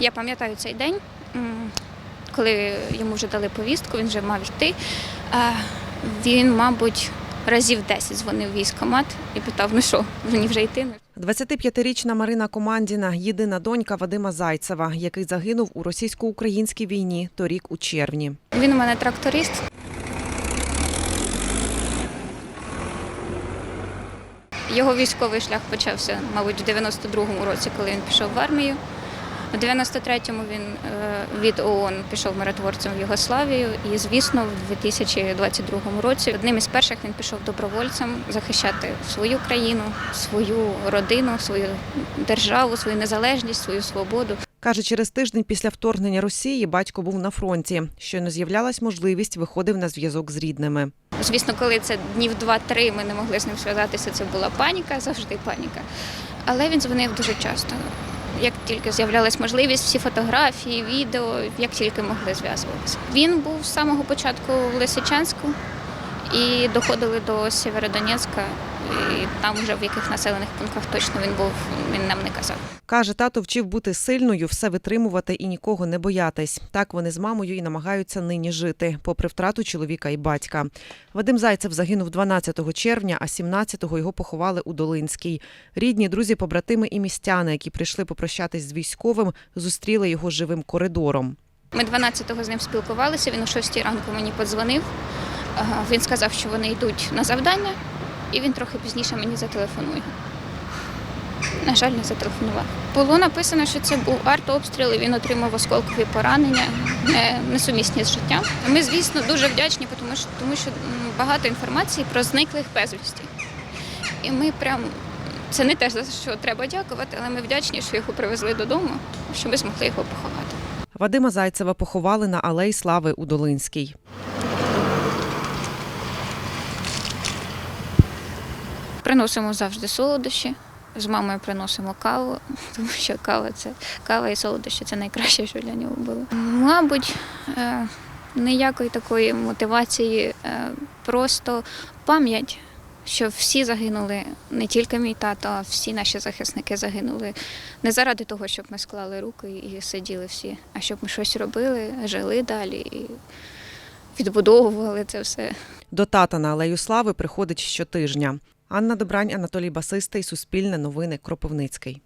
Я пам'ятаю цей день, коли йому вже дали повістку, він вже мав йти. Він, мабуть, разів 10 дзвонив в військкомат і питав: ну що, мені вже йти? 25-річна Марина Командіна єдина донька Вадима Зайцева, який загинув у російсько-українській війні торік у червні. Він у мене тракторист. Його військовий шлях почався, мабуть, в 92-му році, коли він пішов в армію. У 93-му він е, від ООН пішов миротворцем в Югославію. І, звісно, в 2022 році одним із перших він пішов добровольцем захищати свою країну, свою родину, свою державу, свою незалежність, свою свободу. Каже, через тиждень після вторгнення Росії батько був на фронті. Щойно з'являлась можливість, виходив на зв'язок з рідними. Звісно, коли це днів два-три ми не могли з ним зв'язатися, це була паніка, завжди паніка. Але він дзвонив дуже часто. Як тільки з'являлась можливість, всі фотографії, відео, як тільки могли зв'язуватися. Він був з самого початку в Лисичанську і доходили до Сєвєродонецька. І там вже в яких населених пунктах точно він був, він нам не казав. Каже, тато вчив бути сильною, все витримувати і нікого не боятись. Так вони з мамою і намагаються нині жити, попри втрату чоловіка і батька. Вадим Зайцев загинув 12 червня, а 17-го його поховали у Долинській. Рідні, друзі, побратими і містяни, які прийшли попрощатись з військовим, зустріли його живим коридором. Ми 12-го з ним спілкувалися. Він о 6 ранку мені подзвонив. Він сказав, що вони йдуть на завдання, і він трохи пізніше мені зателефонує. На жаль, не зателефонував. Було написано, що це був артобстріл, і він отримав осколкові поранення, не- несумісні з життям. Ми, звісно, дуже вдячні, тому що, тому що багато інформації про зниклих безвісті. І ми прям це не те, за що треба дякувати, але ми вдячні, що його привезли додому, що ми змогли його поховати. Вадима Зайцева поховали на Алеї Слави у Долинській. Приносимо завжди солодощі. З мамою приносимо каву, тому що кава це кава і солодощі це найкраще, що для нього було. Мабуть, е, ніякої такої мотивації, е, просто пам'ять, що всі загинули, не тільки мій тато, а всі наші захисники загинули не заради того, щоб ми склали руки і сиділи всі, а щоб ми щось робили, жили далі і відбудовували це все. До тата на Алею Слави приходить щотижня. Анна Добрань, Анатолій Басистий, Суспільне новини, Кропивницький.